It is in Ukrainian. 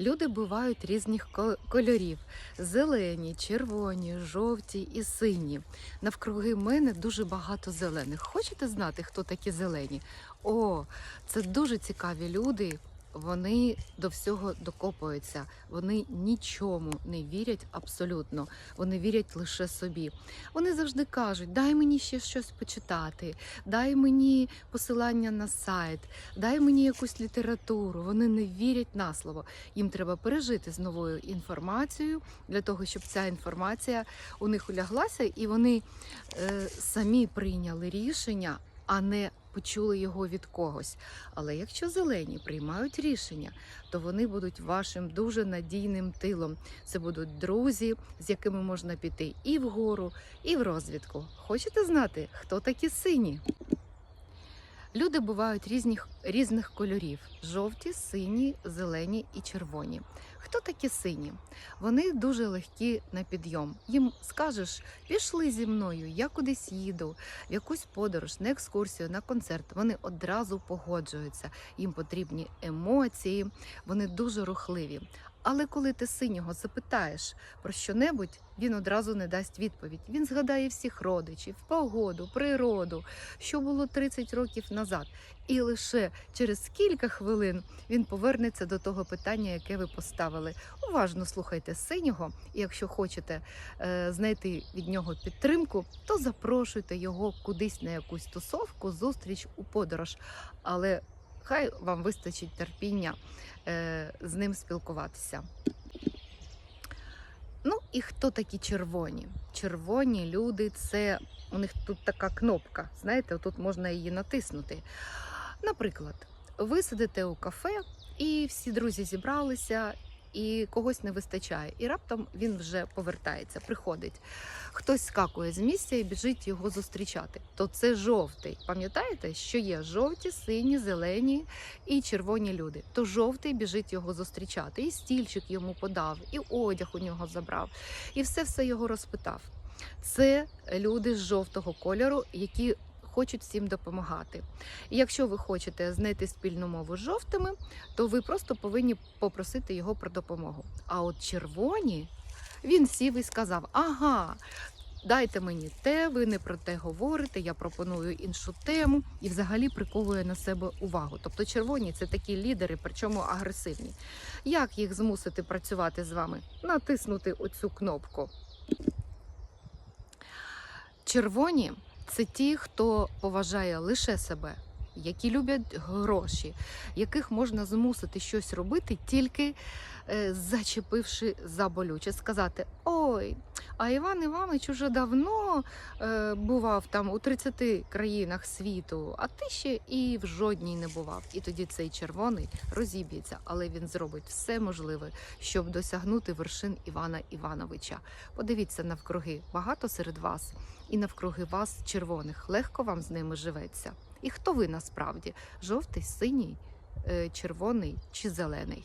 Люди бувають різних кольорів: зелені, червоні, жовті і сині. Навкруги мене дуже багато зелених. Хочете знати, хто такі зелені? О, це дуже цікаві люди. Вони до всього докопуються. Вони нічому не вірять абсолютно. Вони вірять лише собі. Вони завжди кажуть: дай мені ще щось почитати, дай мені посилання на сайт, дай мені якусь літературу. Вони не вірять на слово. Їм треба пережити з новою інформацією для того, щоб ця інформація у них уляглася, і вони е, самі прийняли рішення, а не почули його від когось. Але якщо зелені приймають рішення, то вони будуть вашим дуже надійним тилом. Це будуть друзі, з якими можна піти і вгору, і в розвідку. Хочете знати, хто такі сині? Люди бувають різних, різних кольорів: жовті, сині, зелені і червоні. Хто такі сині? Вони дуже легкі на підйом. Їм скажеш, пішли зі мною, я кудись їду, в якусь подорож, на екскурсію, на концерт. Вони одразу погоджуються. Їм потрібні емоції, вони дуже рухливі. Але коли ти синього запитаєш про що-небудь, він одразу не дасть відповідь. Він згадає всіх родичів, погоду, природу, що було 30 років назад. І лише через кілька хвилин він повернеться до того питання, яке ви поставили. Уважно слухайте синього, і якщо хочете е, знайти від нього підтримку, то запрошуйте його кудись на якусь тусовку, зустріч у подорож. Але хай вам вистачить терпіння е, з ним спілкуватися. Ну і хто такі червоні? Червоні люди це у них тут така кнопка. Знаєте, тут можна її натиснути. Наприклад, ви сидите у кафе, і всі друзі зібралися, і когось не вистачає. І раптом він вже повертається, приходить. Хтось скакує з місця і біжить його зустрічати. То це жовтий. Пам'ятаєте, що є жовті, сині, зелені і червоні люди. То жовтий біжить його зустрічати. І стільчик йому подав, і одяг у нього забрав, і все все його розпитав. Це люди з жовтого кольору, які хочуть всім допомагати. І якщо ви хочете знайти спільну мову з жовтими, то ви просто повинні попросити його про допомогу. А от червоні він сів і сказав: Ага. Дайте мені те, ви не про те говорите, я пропоную іншу тему і взагалі приковує на себе увагу. Тобто червоні це такі лідери, причому агресивні. Як їх змусити працювати з вами? Натиснути оцю кнопку. Червоні це ті, хто поважає лише себе, які люблять гроші, яких можна змусити щось робити, тільки е, зачепивши за болюче, сказати: Ой, а Іван Іванович уже давно е, бував там у 30 країнах світу, а ти ще і в жодній не бував. І тоді цей червоний розіб'ється, але він зробить все можливе, щоб досягнути вершин Івана Івановича. Подивіться навкруги, багато серед вас, і навкруги вас червоних. Легко вам з ними живеться. І хто ви насправді? Жовтий, синій, е, червоний чи зелений?